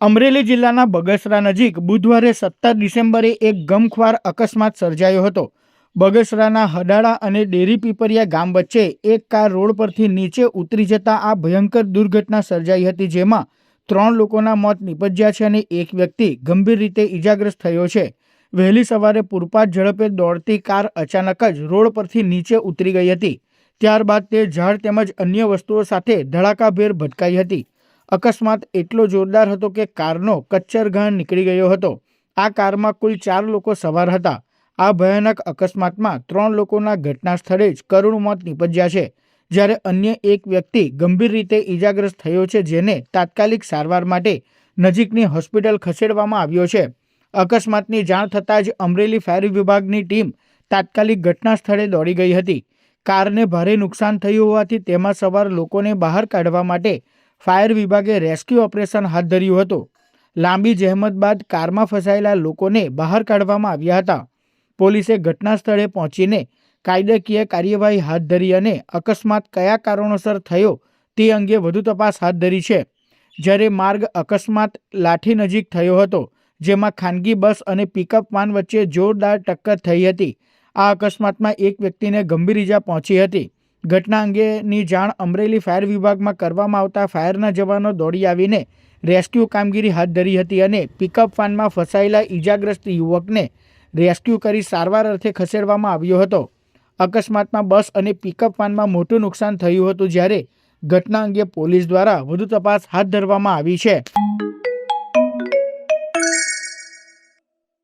અમરેલી જિલ્લાના બગસરા નજીક બુધવારે સત્તર ડિસેમ્બરે એક ગમખ્વાર અકસ્માત સર્જાયો હતો. બગસરાના હડાળા અને ડેરી પીપરિયા ગામ વચ્ચે એક કાર રોડ પરથી નીચે ઉતરી જતા આ ભયંકર દુર્ઘટના સર્જાઈ હતી, જેમાં ત્રણ લોકોના મોત નિપજ્યા છે અને એક વ્યક્તિ ગંભીર રીતે ઈજાગ્રસ્ત થયો છે. વહેલી સવારે પૂરપાટ ઝડપે દોડતી કાર અચાનક જ રોડ પરથી નીચે ઉતરી ગઈ હતી. ત્યારબાદ તે ઝાડ તેમજ અન્ય વસ્તુઓ સાથે ધડાકાભેર ભટકાઈ હતી. અકસ્માત એટલો જોરદાર હતો કે કારનો કચ્છરઘાણ નીકળી ગયો હતો. આ કારમાં કુલ ચાર લોકો સવાર હતા. આ ભયાનક અકસ્માતમાં ત્રણ લોકોના ઘટના સ્થળે જ કરુણ મોત નીપજ્યા છે. જ્યારે અન્ય એક વ્યક્તિ ગંભીર રીતે ઈજાગ્રસ્ત થયો છે, જેને તાત્કાલિક સારવાર માટે નજીકની હોસ્પિટલ ખસેડવામાં આવ્યો છે. અકસ્માતની જાણ થતાં જ અમરેલી ફાયર વિભાગની ટીમ તાત્કાલિક ઘટના સ્થળે દોડી ગઈ હતી. કારને ભારે નુકસાન થયું હોવાથી તેમાં સવાર લોકોને બહાર કાઢવા માટે ફાયર વિભાગે રેસ્ક્યુ ઓપરેશન હાથ ધર્યું હતું. લાંબી જહેમત બાદ કારમાં ફસાયેલા લોકોને બહાર કાઢવામાં આવ્યા હતા. પોલીસે ઘટના સ્થળે પહોંચીને કાયદાકીય કાર્યવાહી હાથ ધરી અને અકસ્માત કયા કારણોસર થયો તે અંગે વધુ તપાસ હાથ ધરી છે. જ્યારે માર્ગ અકસ્માત લાઠી નજીક થયો હતો, જેમાં ખાનગી બસ અને પિકઅપ વાન વચ્ચે જોરદાર ટક્કર થઈ હતી. આ અકસ્માતમાં એક વ્યક્તિને ગંભીર ઈજા પહોંચી હતી. ઘટના અંગેની જાણ અમરેલી ફાયર વિભાગમાં કરવામાં આવતા ફાયરના જવાનો દોડી આવીને રેસ્ક્યુ કામગીરી હાથ ધરી હતી અને પિકઅપ વાનમાં ફસાયેલા ઈજાગ્રસ્ત યુવકને રેસ્ક્યુ કરી સારવાર અર્થે ખસેડવામાં આવ્યો હતો. અકસ્માતમાં બસ અને પિકઅપ વાનમાં મોટું નુકસાન થયું હતું જ્યારે ઘટના અંગે પોલીસ દ્વારા વધુ તપાસ હાથ ધરવામાં આવી છે.